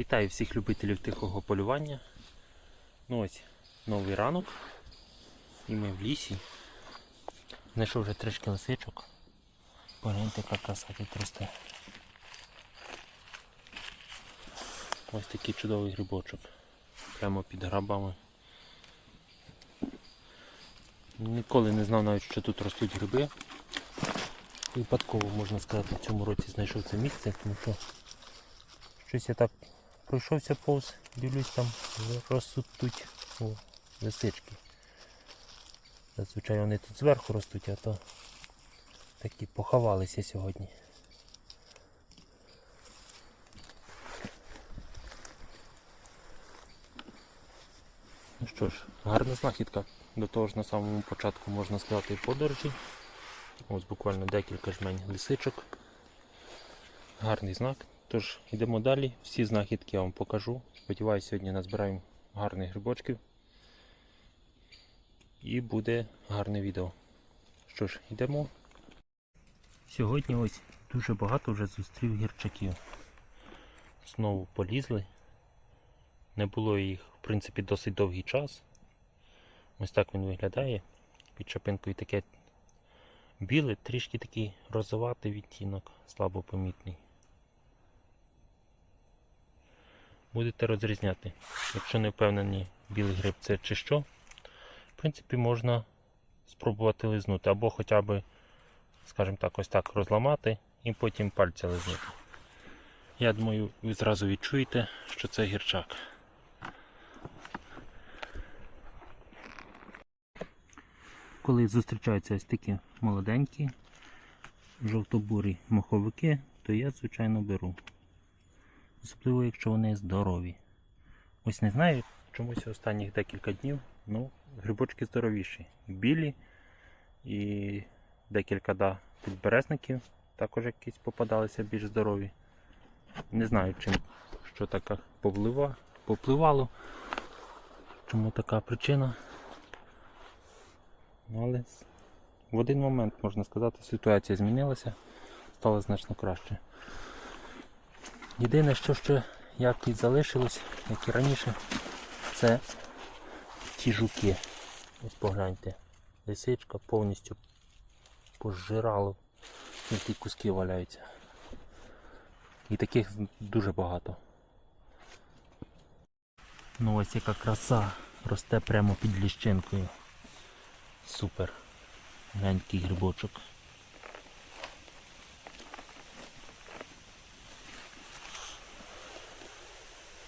Вітаю всіх любителів тихого полювання. Ну ось новий ранок. І ми в лісі. Знайшов вже трішки лисичок. Погляньте, яка краса тут росте. Ось такий чудовий грибочок. Прямо під грабами. Ніколи не знав навіть, що тут ростуть гриби. Випадково, можна сказати, в цьому році знайшов це місце, тому що Щось я так пройшовся повз, дивлюсь там ростуть о, лисички. Зазвичай вони тут зверху ростуть, а то такі поховалися сьогодні. Ну що ж, гарна знахідка. До того ж на самому початку можна сказати подорожі. Ось буквально декілька жмень лисичок. Гарний знак. Тож йдемо далі. Всі знахідки я вам покажу. Сподіваюся, сьогодні назбираємо гарних грибочків. І буде гарне відео. Що ж, йдемо. Сьогодні ось дуже багато вже зустрів гірчаків. Знову полізли. Не було їх, в принципі, досить довгий час. Ось так він виглядає. Під чапинкою таке біле, трішки такий розоватий відтінок, слабо помітний. Будете розрізняти. Якщо не впевнені, білий гриб це чи що, в принципі, можна спробувати лизнути, або хоча б, скажімо так, ось так розламати і потім пальця лизнути. Я думаю, ви зразу відчуєте, що це гірчак. Коли зустрічаються ось такі молоденькі, жовтобурі моховики, то я, звичайно, беру особливо якщо вони здорові. Ось не знаю, чомусь останніх декілька днів ну, грибочки здоровіші. Білі і декілька да, підберезників також якісь попадалися більш здорові. Не знаю, чим що така повлива, попливало, чому така причина. Ну, Але в один момент, можна сказати, ситуація змінилася, стало значно краще. Єдине, що ще як і залишилось, як і раніше, це ті жуки. Ось погляньте. Лисичка повністю пожирала, які куски валяються. І таких дуже багато. Ну ось яка краса росте прямо під ліщинкою. Супер. Глянький грибочок.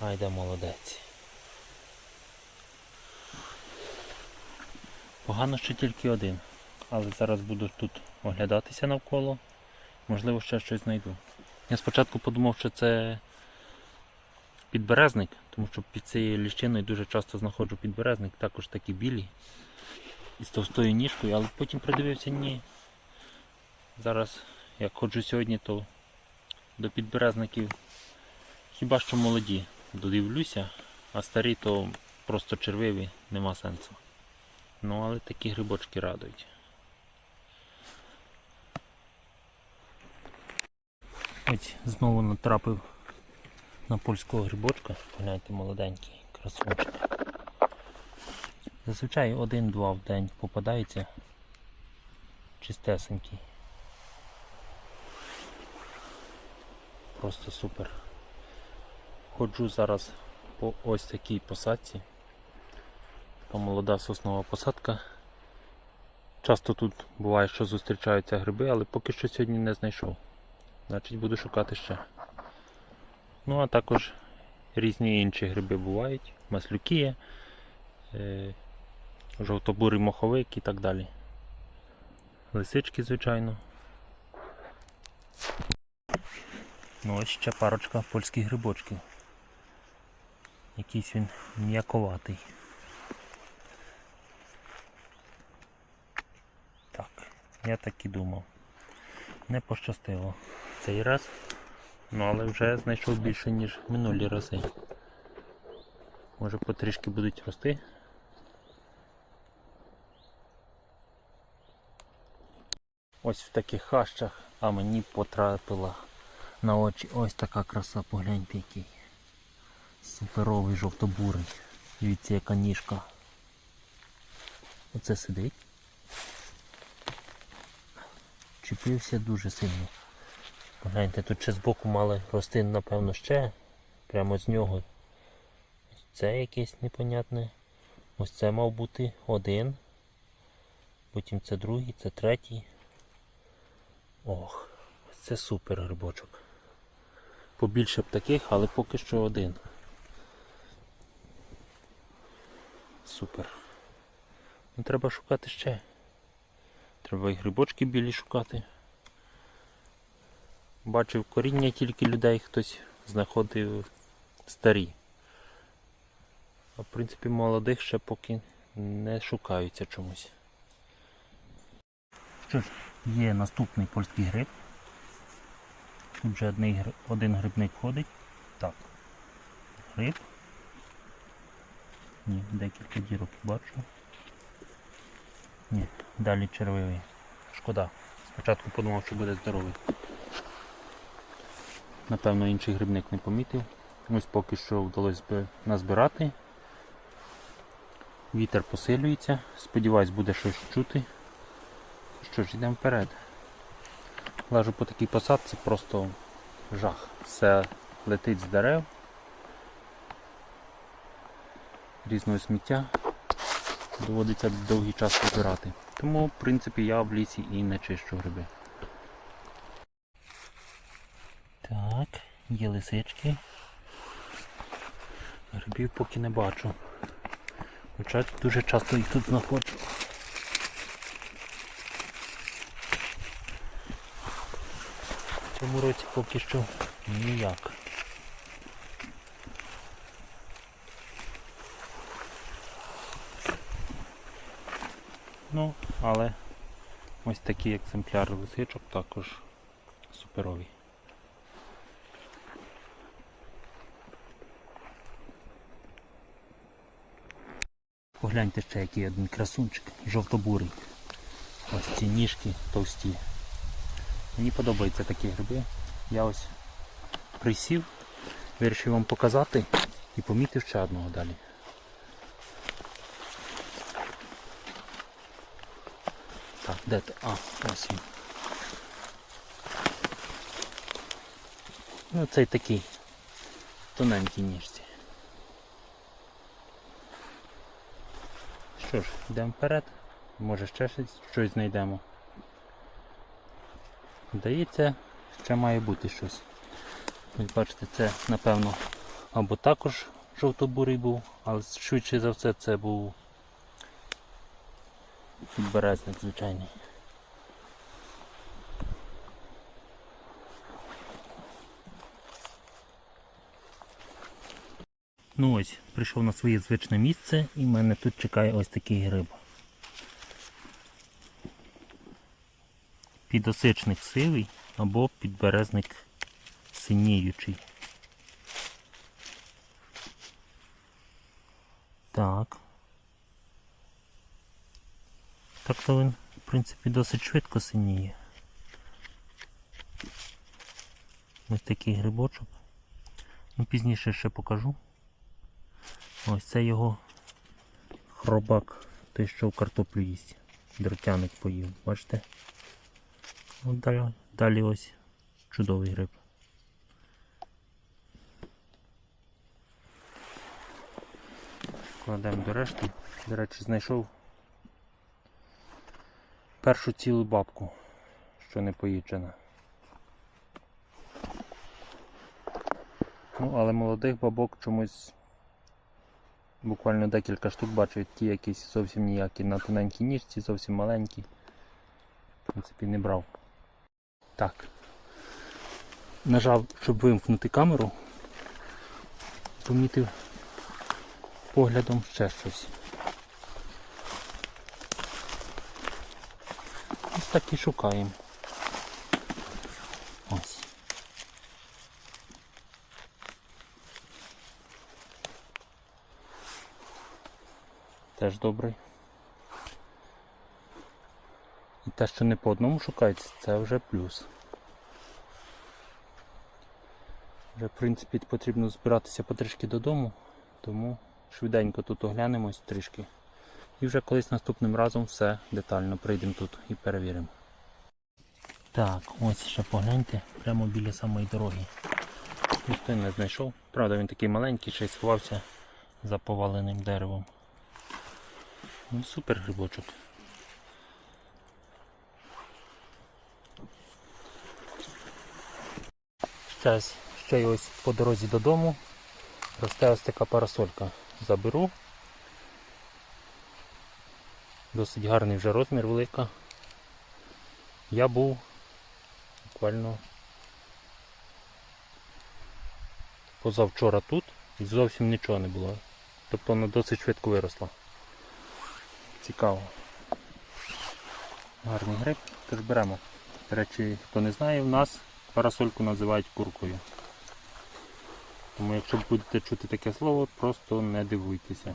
Айде молодець. Погано, що тільки один, але зараз буду тут оглядатися навколо, можливо ще щось знайду. Я спочатку подумав, що це підберезник, тому що під цією ліщиною дуже часто знаходжу підберезник, також такі білі із товстою ніжкою, але потім придивився, ні. Зараз, як ходжу сьогодні, то до підберезників хіба що молоді додивлюся, а старі то просто червиві, нема сенсу. Ну, але такі грибочки радують. Ось знову натрапив на польського грибочка. Гляньте, молоденький, красунчик. Зазвичай один-два в день попадається чистесенький. Просто супер. Ходжу зараз по ось такій посадці. Така молода соснова посадка. Часто тут буває, що зустрічаються гриби, але поки що сьогодні не знайшов. Значить буду шукати ще. Ну а також різні інші гриби бувають, маслюки е, жовтобурий моховик і так далі. Лисички, звичайно. Ну ось ще парочка польських грибочків. Якийсь він м'яковатий. Так, я так і думав. Не пощастило цей раз, ну але вже знайшов більше, ніж минулі рази. Може потрішки будуть рости. Ось в таких хащах, а мені потрапила на очі ось така краса, погляньте який. Суперовий жовтобурий. Дивіться, яка ніжка. Оце сидить. Чіпився дуже сильно. Гляньте, тут ще збоку мали рости, напевно, ще. Прямо з нього. Ось це якесь непонятне. Ось це мав бути один. Потім це другий, це третій. Ох, це супер грибочок. Побільше б таких, але поки що один. Супер. Ну, треба шукати ще. Треба і грибочки білі шукати. Бачив коріння тільки людей, хтось знаходив старі. А в принципі молодих ще поки не шукаються чомусь. Що ж, є наступний польський гриб. Тут вже один грибник ходить. Так. Гриб. Ні, декілька дірок бачу. Ні, далі червивий. Шкода. Спочатку подумав, що буде здоровий. Напевно, інший грибник не помітив. Ось поки що вдалося би назбирати. Вітер посилюється. Сподіваюсь, буде щось чути. Що ж, йдемо вперед. Лежу по такій посадці, просто жах. Все летить з дерев. Різного сміття. Доводиться довгий час вибирати. Тому, в принципі, я в лісі і не чищу гриби. Так, є лисички. Грибів поки не бачу. Хоча дуже часто їх тут знаходжу. В цьому році поки що ніяк. Ну, але ось такі екземпляри лисичок також суперові. Погляньте ще який один красунчик, жовтобурий. Ось ці ніжки товсті. Мені подобаються такі гриби. Я ось присів, вирішив вам показати і помітив ще одного далі. Так, де ти? А, ось він. Ну цей такий тоненький ніжці. Що ж, йдемо вперед. Може ще щось, знайдемо. Здається, ще має бути щось. Ось бачите, це напевно або також жовтобурий був, але швидше за все це був підберезник звичайний. Ну ось, прийшов на своє звичне місце і мене тут чекає ось такий гриб. Підосичник сивий або підберезник синіючий. Так. Так то він, в принципі, досить швидко синіє. Ось такий грибочок. Ну, пізніше ще покажу. Ось це його хробак, той, що в картоплю їсть. Дротяник поїв, бачите? От далі, далі ось чудовий гриб. Кладемо до решти. До речі, знайшов першу цілу бабку, що не поїджена. Ну, але молодих бабок чомусь буквально декілька штук бачу, ті якісь зовсім ніякі на тоненькій ніжці, зовсім маленькі. В принципі, не брав. Так. Нажав, щоб вимкнути камеру. Помітив поглядом ще щось. Так і шукаємо. Теж добрий. І те, що не по одному шукається, це вже плюс. Вже, в принципі, потрібно збиратися потрішки додому, тому швиденько тут оглянемось трішки. І вже колись наступним разом все детально прийдемо тут і перевіримо. Так, ось ще погляньте, прямо біля самої дороги. Ніхто не знайшов. Правда, він такий маленький, ще й сховався за поваленим деревом. Ну, супер грибочок. Ще, ще й ось по дорозі додому росте ось така парасолька. Заберу. Досить гарний вже розмір, велика. Я був буквально позавчора тут і зовсім нічого не було. Тобто вона досить швидко виросла. Цікаво. Гарний гриб, тож беремо. До речі, хто не знає, в нас парасольку називають куркою. Тому якщо будете чути таке слово, просто не дивуйтеся.